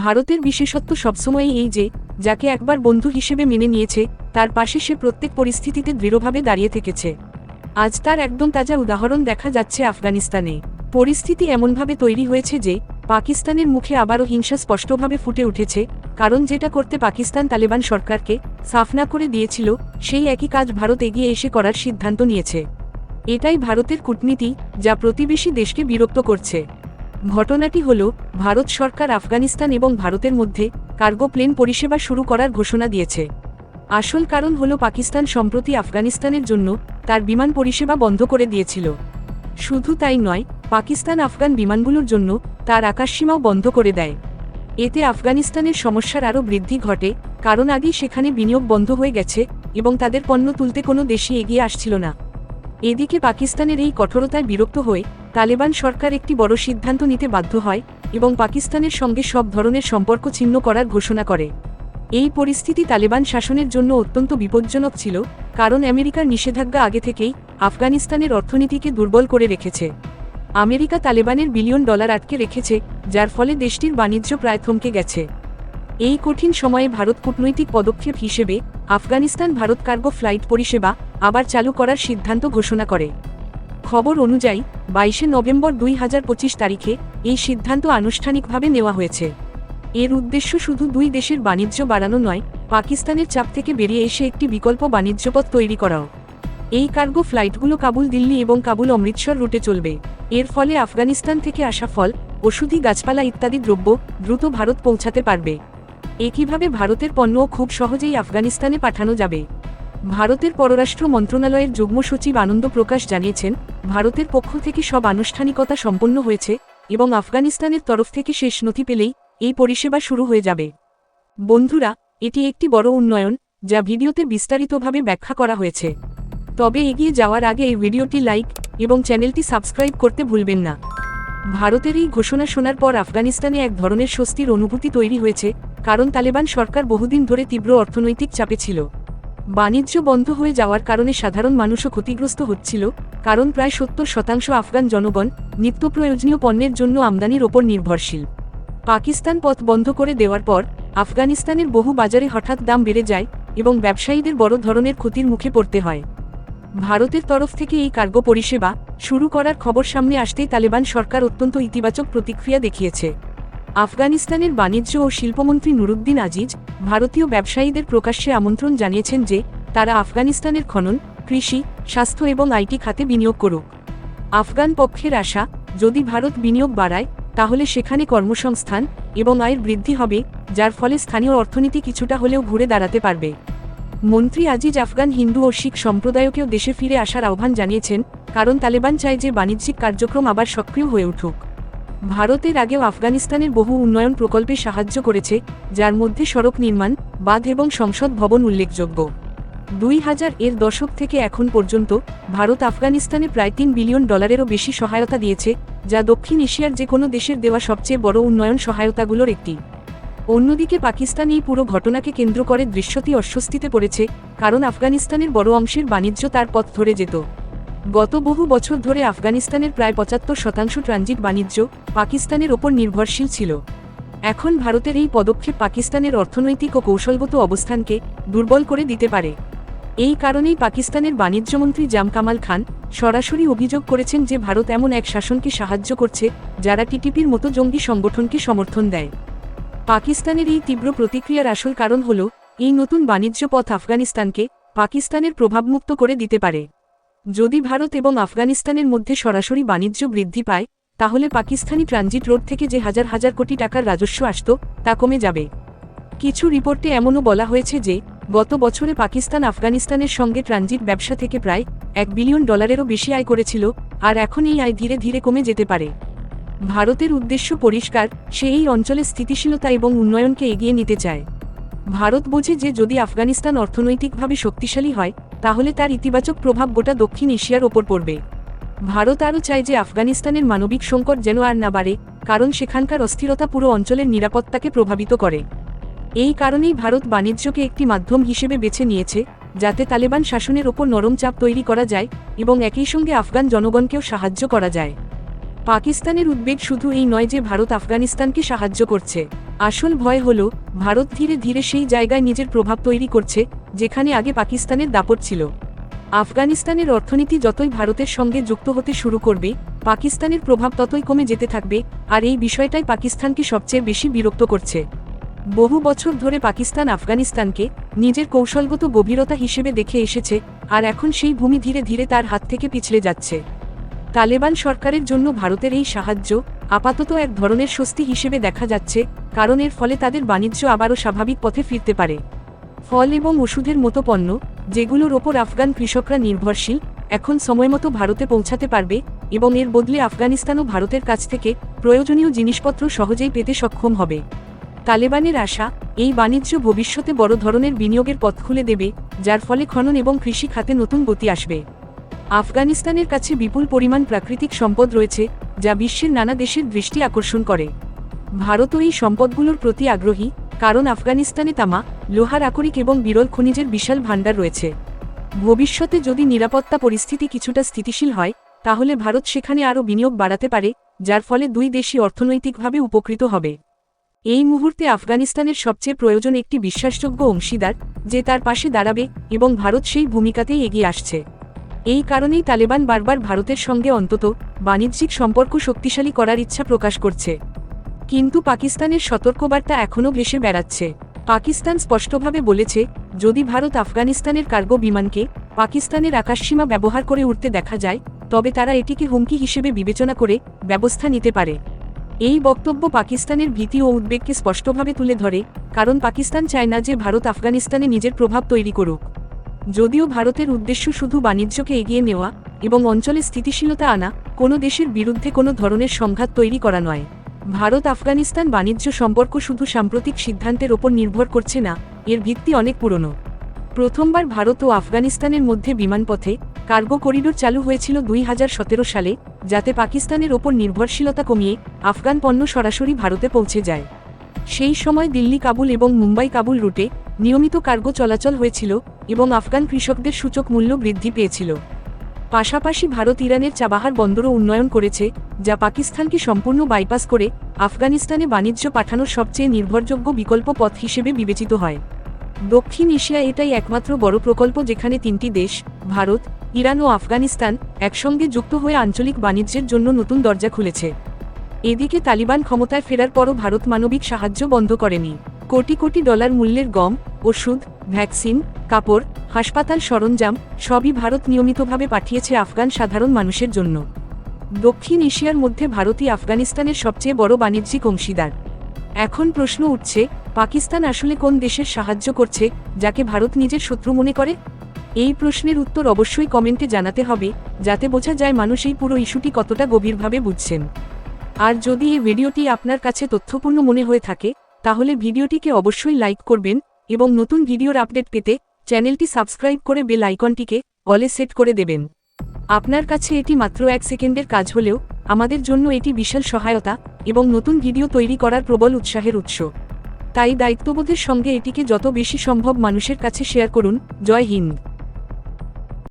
ভারতের বিশেষত্ব সবসময়ই এই যে, যাকে একবার বন্ধু হিসেবে মেনে নিয়েছে, তার পাশে সে প্রত্যেক পরিস্থিতিতে দৃঢ়ভাবে দাঁড়িয়ে থেকেছে। আজ তার একদম তাজা উদাহরণ দেখা যাচ্ছে আফগানিস্তানে। পরিস্থিতি এমনভাবে তৈরি হয়েছে যে, পাকিস্তানের মুখে আবারও হিংসা স্পষ্টভাবে ফুটে উঠেছে, কারণ যেটা করতে পাকিস্তান তালেবান সরকারকে সাফনা করে দিয়েছিল, সেই একই কাজ ভারত এগিয়ে এসে করার সিদ্ধান্ত নিয়েছে। এটাই ভারতের কূটনীতি, যা প্রতিবেশী দেশকে বিরক্ত করছে। ঘটনাটি হল, ভারত সরকার আফগানিস্তান এবং ভারতের মধ্যে কার্গো প্লেন পরিষেবা শুরু করার ঘোষণা দিয়েছে। আসল কারণ হল পাকিস্তান সম্প্রতি আফগানিস্তানের জন্য তার বিমান পরিষেবা বন্ধ করে দিয়েছিল। শুধু তাই নয়, পাকিস্তান আফগান বিমানগুলোর জন্য তার আকাশসীমাও বন্ধ করে দেয়। এতে আফগানিস্তানের সমস্যার আরও বৃদ্ধি ঘটে, কারণ আগেই সেখানে বিনিয়োগ বন্ধ হয়ে গেছে এবং তাদের পণ্য তুলতে কোনো দেশই এগিয়ে আসছিল না। এদিকে পাকিস্তানের এই কঠোরতায় বিরক্ত হয়ে তালেবান সরকার একটি বড় সিদ্ধান্ত নিতে বাধ্য হয় এবং পাকিস্তানের সঙ্গে সব ধরনের সম্পর্ক ছিন্ন করার ঘোষণা করে। এই পরিস্থিতি তালেবান শাসনের জন্য অত্যন্ত বিপজ্জনক ছিল, কারণ আমেরিকার নিষেধাজ্ঞা আগে থেকেই আফগানিস্তানের অর্থনীতিকে দুর্বল করে রেখেছে। আমেরিকা তালেবানের বিলিয়ন ডলার আটকে রেখেছে, যার ফলে দেশটির বাণিজ্য প্রায় থমকে গেছে। এই কঠিন সময়ে ভারত কূটনৈতিক পদক্ষেপ হিসেবে আফগানিস্তান ভারত কার্গো ফ্লাইট পরিষেবা আবার চালু করার সিদ্ধান্ত ঘোষণা করে। খবর অনুযায়ী, বাইশে নভেম্বর দুই হাজার পঁচিশ তারিখে এই সিদ্ধান্ত আনুষ্ঠানিকভাবে নেওয়া হয়েছে। এর উদ্দেশ্য শুধু দুই দেশের বাণিজ্য বাড়ানো নয়, পাকিস্তানের চাপ থেকে বেরিয়ে এসে একটি বিকল্প বাণিজ্যপথ তৈরি করাও। এই কার্গো ফ্লাইটগুলো কাবুল দিল্লি এবং কাবুল অমৃতসর রুটে চলবে। এর ফলে আফগানিস্তান থেকে আসা ফল, ওষুধি গাছপালা ইত্যাদি দ্রব্য দ্রুত ভারত পৌঁছাতে পারবে। একইভাবে ভারতের পণ্যও খুব সহজেই আফগানিস্তানে পাঠানো যাবে। ভারতের পররাষ্ট্র মন্ত্রণালয়ের যুগ্ম সচিব আনন্দ প্রকাশ জানিয়েছেন, ভারতের পক্ষ থেকে সব আনুষ্ঠানিকতা সম্পন্ন হয়েছে এবং আফগানিস্তানের তরফ থেকে শেষ নথি পেলেই এই পরিষেবা শুরু হয়ে যাবে। বন্ধুরা, এটি একটি বড় উন্নয়ন, যা ভিডিওতে বিস্তারিতভাবে ব্যাখ্যা করা হয়েছে। তবে এগিয়ে যাওয়ার আগে এই ভিডিওটি লাইক এবং চ্যানেলটি সাবস্ক্রাইব করতে ভুলবেন না। ভারতের এই ঘোষণা শোনার পর আফগানিস্তানে এক ধরনের স্বস্তির অনুভূতি তৈরি হয়েছে কারণ তালেবান সরকার বহুদিন ধরে তীব্র অর্থনৈতিক চাপে ছিল। বাণিজ্য বন্ধ হয়ে যাওয়ার কারণে সাধারণ মানুষও ক্ষতিগ্রস্ত হচ্ছিল, কারণ প্রায় সত্তর শতাংশ আফগান জনগণ নিত্য প্রয়োজনীয় পণ্যের জন্য আমদানির ওপর নির্ভরশীল। পাকিস্তান পথ বন্ধ করে দেওয়ার পর, আফগানিস্তানের বহু বাজারে হঠাৎ দাম বেড়ে যায় এবং ব্যবসায়ীদের বড় ধরনের ক্ষতির মুখে পড়তে হয়। ভারতের তরফ থেকে এই কার্গো পরিষেবা শুরু করার খবর সামনে আসতেই তালেবান সরকার অত্যন্ত ইতিবাচক প্রতিক্রিয়া দেখিয়েছে। আফগানিস্তানের বাণিজ্য ও শিল্পমন্ত্রী নুরুদ্দিন আজিজ ভারতীয় ব্যবসায়ীদের প্রকাশ্যে আমন্ত্রণ জানিয়েছেন যে, তারা আফগানিস্তানের খনন, কৃষি, স্বাস্থ্য এবং আইটি খাতে বিনিয়োগ করুক। আফগান পক্ষের আশা, যদি ভারত বিনিয়োগ বাড়ায়, তাহলে সেখানে কর্মসংস্থান এবং আয়ের বৃদ্ধি হবে, যার ফলে স্থানীয় অর্থনীতি কিছুটা হলেও ঘুরে দাঁড়াতে পারবে। মন্ত্রী আজিজ আফগান হিন্দু ও শিখ সম্প্রদায়কেও দেশে ফিরে আসার আহ্বান জানিয়েছেন, কারণ তালেবান চায় যে বাণিজ্যিক কার্যক্রম আবার সক্রিয় হয়ে উঠুক। ভারতের আগেও আফগানিস্তানের বহু উন্নয়ন প্রকল্পে সাহায্য করেছে, যার মধ্যে সড়ক নির্মাণ, বাঁধ এবং সংসদ ভবন উল্লেখযোগ্য। দুই হাজার এর দশক থেকে এখন পর্যন্ত, ভারত আফগানিস্তানে প্রায় তিন বিলিয়ন ডলারেরও বেশি সহায়তা দিয়েছে, যা দক্ষিণ এশিয়ার যে কোনো দেশের দেওয়া সবচেয়ে বড় উন্নয়ন সহায়তাগুলোর একটি। অন্যদিকে পাকিস্তান এই পুরো ঘটনাকে কেন্দ্র করে দৃশ্যটি অস্বস্তিতে পড়েছে, কারণ আফগানিস্তানের বড় অংশের বাণিজ্য তার পথ ধরে যেত। গত বহু বছর ধরে আফগানিস্তানের প্রায় পঁচাত্তর শতাংশ ট্রানজিট বাণিজ্য পাকিস্তানের ওপর নির্ভরশীল ছিল। এখন ভারতের এই পদক্ষেপ পাকিস্তানের অর্থনৈতিক ও কৌশলগত অবস্থানকে দুর্বল করে দিতে পারে। এই কারণেই পাকিস্তানের বাণিজ্যমন্ত্রী জাম কামাল খান সরাসরি অভিযোগ করেছেন যে ভারত এমন এক শাসনকে সাহায্য করছে যারা টিটিপির মতো জঙ্গি সংগঠনকে সমর্থন দেয়। পাকিস্তানের এই তীব্র প্রতিক্রিয়ার আসল কারণ হল, এই নতুন বাণিজ্য পথ আফগানিস্তানকে পাকিস্তানের প্রভাবমুক্ত করে দিতে পারে। যদি ভারত এবং আফগানিস্তানের মধ্যে সরাসরি বাণিজ্য বৃদ্ধি পায়, তাহলে পাকিস্তানি ট্রানজিট রোড থেকে যে হাজার হাজার কোটি টাকার রাজস্ব আসত, তা কমে যাবে। কিছু রিপোর্টে এমনও বলা হয়েছে যে, গত বছরে পাকিস্তান আফগানিস্তানের সঙ্গে ট্রানজিট ব্যবসা থেকে প্রায় এক বিলিয়ন ডলারেরও বেশি আয় করেছিল, আর এখন এই আয় ধীরে ধীরে কমে যেতে পারে। ভারতের উদ্দেশ্য পরিষ্কার, সে এই অঞ্চলে স্থিতিশীলতা এবং উন্নয়নকে এগিয়ে নিতে চায়। ভারত বোঝে যে যদি আফগানিস্তান অর্থনৈতিকভাবে শক্তিশালী হয় তাহলে তার ইতিবাচক প্রভাব গোটা দক্ষিণ এশিয়ার ওপর পড়বে। ভারত আরও চায় যে আফগানিস্তানের মানবিক সংকট যেন আর না বাড়ে, কারণ সেখানকার অস্থিরতা পুরো অঞ্চলের নিরাপত্তাকে প্রভাবিত করে। এই কারণেই ভারত বাণিজ্যকে একটি মাধ্যম হিসেবে বেছে নিয়েছে, যাতে তালেবান শাসনের ওপর নরম চাপ তৈরি করা যায় এবং একই সঙ্গে আফগান জনগণকেও সাহায্য করা যায়। পাকিস্তানের উদ্বেগ শুধু এই নয় যে ভারত আফগানিস্তানকে সাহায্য করছে। আসল ভয় হল, ভারত ধীরে ধীরে সেই জায়গায় নিজের প্রভাব তৈরি করছে যেখানে আগে পাকিস্তানের দাপট ছিল। আফগানিস্তানের অর্থনীতি যতই ভারতের সঙ্গে যুক্ত হতে শুরু করবে, পাকিস্তানের প্রভাব ততই কমে যেতে থাকবে, আর এই বিষয়টাই পাকিস্তানকে সবচেয়ে বেশি বিরক্ত করছে। বহু বছর ধরে পাকিস্তান আফগানিস্তানকে নিজের কৌশলগত গভীরতা হিসেবে দেখে এসেছে, আর এখন সেই ভূমি ধীরে ধীরে তার হাত থেকে পিছলে যাচ্ছে। তালেবান সরকারের জন্য ভারতের এই সাহায্য আপাতত এক ধরনের স্বস্তি হিসেবে দেখা যাচ্ছে, কারণ এর ফলে তাদের বাণিজ্য আবারও স্বাভাবিক পথে ফিরতে পারে। ফল এবং ওষুধের মতো পণ্য, যেগুলোর ওপর আফগান কৃষকরা নির্ভরশীল, এখন সময়মতো ভারতে পৌঁছাতে পারবে এবং এর বদলে আফগানিস্তানও ভারতের কাছ থেকে প্রয়োজনীয় জিনিসপত্র সহজেই পেতে সক্ষম হবে। তালেবানের আশা, এই বাণিজ্য ভবিষ্যতে বড় ধরনের বিনিয়োগের পথ খুলে দেবে, যার ফলে খনন এবং কৃষি খাতে নতুন গতি আসবে। আফগানিস্তানের কাছে বিপুল পরিমাণ প্রাকৃতিক সম্পদ রয়েছে, যা বিশ্বের নানা দেশের দৃষ্টি আকর্ষণ করে। ভারতও এই সম্পদগুলোর প্রতি আগ্রহী কারণ আফগানিস্তানে তামা, লোহার আকরিক এবং বিরল খনিজের বিশাল ভাণ্ডার রয়েছে। ভবিষ্যতে যদি নিরাপত্তা পরিস্থিতি কিছুটা স্থিতিশীল হয়, তাহলে ভারত সেখানে আরও বিনিয়োগ বাড়াতে পারে, যার ফলে দুই দেশই অর্থনৈতিকভাবে উপকৃত হবে। এই মুহূর্তে আফগানিস্তানের সবচেয়ে প্রয়োজন একটি বিশ্বাসযোগ্য অংশীদার, যে তার পাশে দাঁড়াবে এবং ভারত সেই ভূমিকাতেই এগিয়ে আসছে। এই কারণেই তালেবান বারবার ভারতের সঙ্গে অন্তত বাণিজ্যিক সম্পর্ক শক্তিশালী করার ইচ্ছা প্রকাশ করছে। কিন্তু পাকিস্তানের সতর্কবার্তা এখনও ভেসে বেড়াচ্ছে। পাকিস্তান স্পষ্টভাবে বলেছে, যদি ভারত আফগানিস্তানের কার্গো বিমানকে পাকিস্তানের আকাশসীমা ব্যবহার করে উঠতে দেখা যায়, তবে তারা এটিকে হুমকি হিসেবে বিবেচনা করে ব্যবস্থা নিতে পারে। এই বক্তব্য পাকিস্তানের ভীতি ও উদ্বেগকে স্পষ্টভাবে তুলে ধরে, কারণ পাকিস্তান চায় না যে ভারত আফগানিস্তানে নিজের প্রভাব তৈরি করুক। যদিও ভারতের উদ্দেশ্য শুধু বাণিজ্যকে এগিয়ে নেওয়া এবং অঞ্চলে স্থিতিশীলতা আনা, কোনো দেশের বিরুদ্ধে কোনো ধরনের সংঘাত তৈরি করা নয়। ভারত আফগানিস্তান বাণিজ্য সম্পর্ক শুধু সাম্প্রতিক সিদ্ধান্তের ওপর নির্ভর করছে না, এর ভিত্তি অনেক পুরনো। প্রথমবার ভারত ও আফগানিস্তানের মধ্যে বিমানপথে কার্গো করিডোর চালু হয়েছিল দুই হাজার সতেরো সালে, যাতে পাকিস্তানের ওপর নির্ভরশীলতা কমিয়ে আফগান পণ্য সরাসরি ভারতে পৌঁছে যায়। সেই সময় দিল্লি, কাবুল এবং মুম্বাই কাবুল রুটে নিয়মিত কার্গো চলাচল হয়েছিল এবং আফগান কৃষকদের সূচক মূল্য বৃদ্ধি পেয়েছিল। পাশাপাশি ভারত ইরানের চাবাহার বন্দরও উন্নয়ন করেছে, যা পাকিস্তানকে সম্পূর্ণ বাইপাস করে আফগানিস্তানে বাণিজ্য পাঠানোর সবচেয়ে নির্ভরযোগ্য বিকল্প পথ হিসেবে বিবেচিত হয়। দক্ষিণ এশিয়া এটাই একমাত্র বড় প্রকল্প যেখানে তিনটি দেশ, ভারত, ইরান ও আফগানিস্তান একসঙ্গে যুক্ত হয়ে আঞ্চলিক বাণিজ্যের জন্য নতুন দরজা খুলেছে। এদিকে তালিবান ক্ষমতায় ফেরার পরও ভারত মানবিক সাহায্য বন্ধ করেনি। কোটি কোটি ডলার মূল্যের গম, ওষুধ, ভ্যাকসিন, কাপড়, হাসপাতাল সরঞ্জাম সবই ভারত নিয়মিতভাবে পাঠিয়েছে আফগান সাধারণ মানুষের জন্য। দক্ষিণ এশিয়ার মধ্যে ভারতই আফগানিস্তানের সবচেয়ে বড় বাণিজ্যিক অংশীদার। এখন প্রশ্ন উঠছে, পাকিস্তান আসলে কোন দেশের সাহায্য করছে, যাকে ভারত নিজের শত্রু মনে করে? এই প্রশ্নের উত্তর অবশ্যই কমেন্টে জানাতে হবে, যাতে বোঝা যায় মানুষ এই পুরো ইস্যুটি কতটা গভীরভাবে বুঝছেন। আর যদি এই ভিডিওটি আপনার কাছে তথ্যপূর্ণ মনে হয়ে থাকে তাহলে ভিডিওটিকে অবশ্যই লাইক করবেন এবং নতুন ভিডিওর আপডেট পেতে চ্যানেলটি সাবস্ক্রাইব করে বেল আইকনটিকে অলে সেট করে দেবেন। আপনার কাছে এটি মাত্র এক সেকেন্ডের কাজ হলেও আমাদের জন্য এটি বিশাল সহায়তা এবং নতুন ভিডিও তৈরি করার প্রবল উৎসাহের উৎস। তাই দায়িত্ববোধের সঙ্গে এটিকে যত বেশি সম্ভব মানুষের কাছে শেয়ার করুন। জয় হিন্দ।